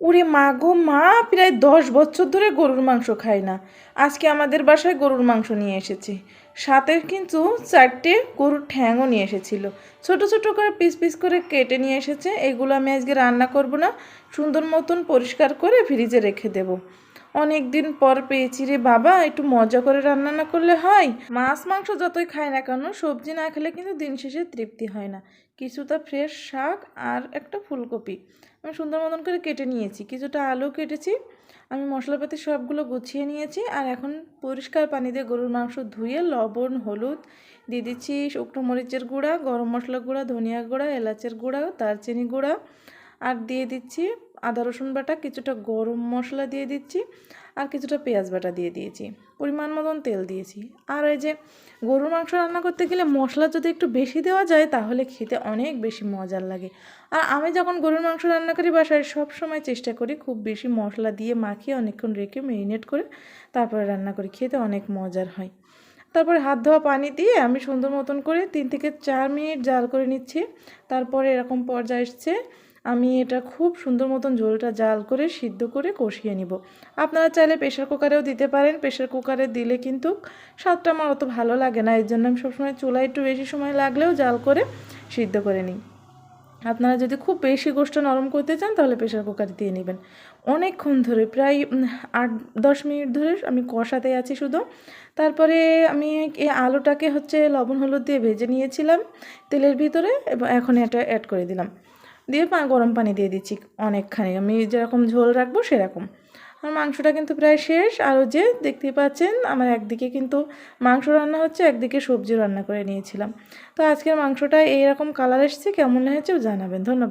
ওরে মা গো মা, প্রায় দশ বছর ধরে গরুর মাংস খায় না। আজকে আমাদের বাসায় গরুর মাংস নিয়ে এসেছে। সাথে কিন্তু চারটে গরুর ঠ্যাংও নিয়ে এসেছিল। ছোট ছোট করে পিস পিস করে কেটে নিয়ে এসেছে। এগুলো আমি আজকে রান্না করব না। সুন্দর মতন পরিষ্কার করে ফ্রিজে রেখে দেব। অনেক দিন পর পেয়েছি রে বাবা, একটু মজা করে রান্না না করলে হয়? মাছ, মাংস যতই খাই না কেন, সবজি না খেলে কিন্তু দিন শেষে তৃপ্তি হয় না। কিছুটা ফ্রেশ শাক আর একটা ফুলকপি। আমি সুন্দর মতন করে কেটে নিয়েছি। কিছুটা আলু কেটেছি, আমি মশলাপাতি সবগুলো গুছিয়ে নিয়েছি আর এখন পরিষ্কার পানি দিয়ে গরুর মাংস ধুয়ে লবণ, হলুদ দিয়ে দিচ্ছি শুকনো মরিচের গুঁড়া, গরম মশলা গুঁড়া, ধনিয়া গুঁড়া, এলাচের গুঁড়া, দারচিনি গুঁড়া আর দিয়ে দিচ্ছি আদা, রসুন বাটা, কিছুটা গরম মশলা দিয়ে দিচ্ছি আর কিছুটা পেঁয়াজ বাটা দিয়ে দিয়েছি। পরিমাণ মতন তেল দিয়েছি। আর এই যে গরুর মাংস রান্না করতে গেলে মশলা যদি একটু বেশি দেওয়া যায়, তাহলে খেতে অনেক বেশি মজার লাগে। আর আমি যখন গরুর মাংস রান্না করি বাসায়, সব সময় চেষ্টা করি খুব বেশি মশলা দিয়ে মাখিয়ে অনেকক্ষণ রেখে মেরিনেট করে তারপরে রান্না করি। খেতে অনেক মজার হয়। তারপরে হাত ধোয়া পানি দিয়ে আমি সুন্দর মতন করে তিন থেকে চার মিনিট জাল করে নিচ্ছি। তারপরে এরকম পর্যায়ে এসছে আমি এটা খুব সুন্দর মতন ঝোলটা জাল করে, সিদ্ধ করে কষিয়ে নিব। আপনারা চাইলে প্রেশার কুকারেও দিতে পারেন। প্রেশার কুকারে দিলে কিন্তু স্বাদটা আমার অত ভালো লাগে না। এর জন্য আমি সবসময় চুলা একটু বেশি সময় লাগলেও জাল করে সিদ্ধ করে নিই। আপনারা যদি খুব বেশি গোষ্ঠ নরম করতে চান, তাহলে প্রেশার কুকারে দিয়ে নেবেন। অনেকক্ষণ ধরে, প্রায় আট, দশ মিনিট ধরে আমি কষাতে আছি শুধু। তারপরে আমি এই আলুটাকে হচ্ছে লবণ হলুদ দিয়ে ভেজে নিয়েছিলাম তেলের ভিতরে, এবং, এখন এটা অ্যাড করে দিলাম। দিয়ে গরম পানি দিয়ে দিচ্ছি অনেকখানি। আমি যেরকম ঝোল রাখব সেরকম। আর মাংসটা কিন্তু প্রায় শেষ। আরও যে দেখতে পাচ্ছেন, আমার একদিকে কিন্তু মাংস রান্না হচ্ছে, একদিকে সবজি রান্না করে নিয়েছিলাম। তো আজকের মাংসটা এইরকম কালার এসছে, কেমন হয়েছে জানাবেন। ধন্যবাদ।